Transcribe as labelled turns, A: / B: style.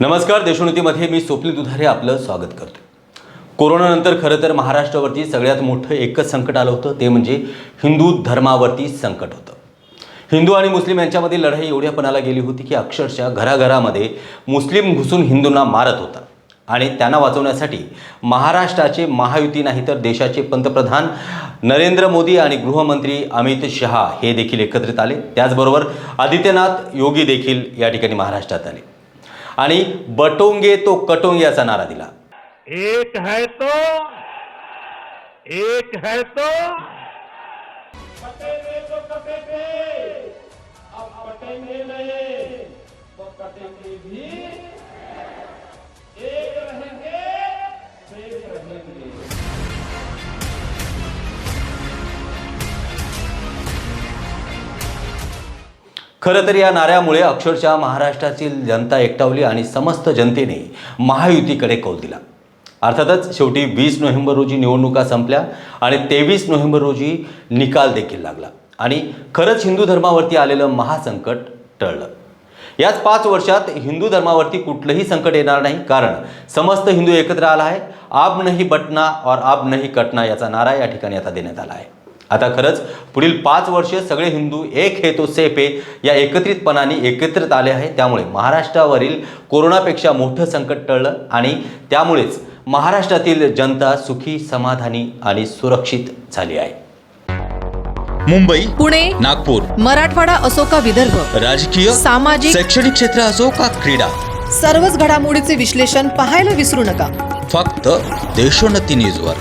A: नमस्कार देशोन्नतीमध्ये मी स्वप्नी दुधारे आपलं स्वागत करतो कोरोनानंतर खरं तर महाराष्ट्रावरती सगळ्यात मोठं एकच संकट आलं होतं ते म्हणजे हिंदू धर्मावरती संकट होतं. हिंदू आणि मुस्लिम यांच्यामध्ये लढाई एवढ्या पणाला गेली होती की अक्षरशः घराघरामध्ये मुस्लिम घुसून हिंदूंना मारत होता. आणि त्यांना वाचवण्यासाठी महाराष्ट्राचे महायुती नाही तर देशाचे पंतप्रधान नरेंद्र मोदी आणि गृहमंत्री अमित शहा हे देखील एकत्रित आले. त्याचबरोबर आदित्यनाथ योगी देखील या ठिकाणी महाराष्ट्रात आले. आणि बटोंगे तो कटोंगे असा नारा दिला.
B: एक है तो एक है तो.
C: कटेंगे तो कटेंगे अब कटेंगे नहीं तो कटेंगे भी
A: खरं तर या नाऱ्यामुळे अक्षरशः महाराष्ट्रातील जनता एकटावली आणि समस्त जनतेने महायुतीकडे कौल दिला. अर्थातच शेवटी वीस नोव्हेंबर रोजी निवडणुका संपल्या आणि तेवीस नोव्हेंबर रोजी निकाल देखील लागला. आणि खरंच हिंदू धर्मावरती आलेलं महासंकट टळलं. याच पाच वर्षात हिंदू धर्मावरती कुठलंही संकट येणार नाही कारण समस्त हिंदू एकत्र आला आहे. आब नाही बटना और आब नाही कटना याचा नारा या ठिकाणी आता देण्यात आला आहे. आता खरंच पुढील पाच वर्ष सगळे हिंदू एक हे तो सेफ आहे या एकत्रितपणाने एकत्रित आले आहे. त्यामुळे महाराष्ट्रावरील कोरोनापेक्षा मोठं संकट टळलं आणि त्यामुळेच महाराष्ट्रातील जनता सुखी समाधानी आणि सुरक्षित झाली आहे.
D: मुंबई
E: पुणे
D: नागपूर
E: मराठवाडा असो का विदर्भ
D: राजकीय
E: सामाजिक
D: शैक्षणिक क्षेत्र असो का क्रीडा
E: सर्वच घडामोडीचे विश्लेषण पाहायला विसरू नका.
D: फक्त देशोन्नती न्यूजवर.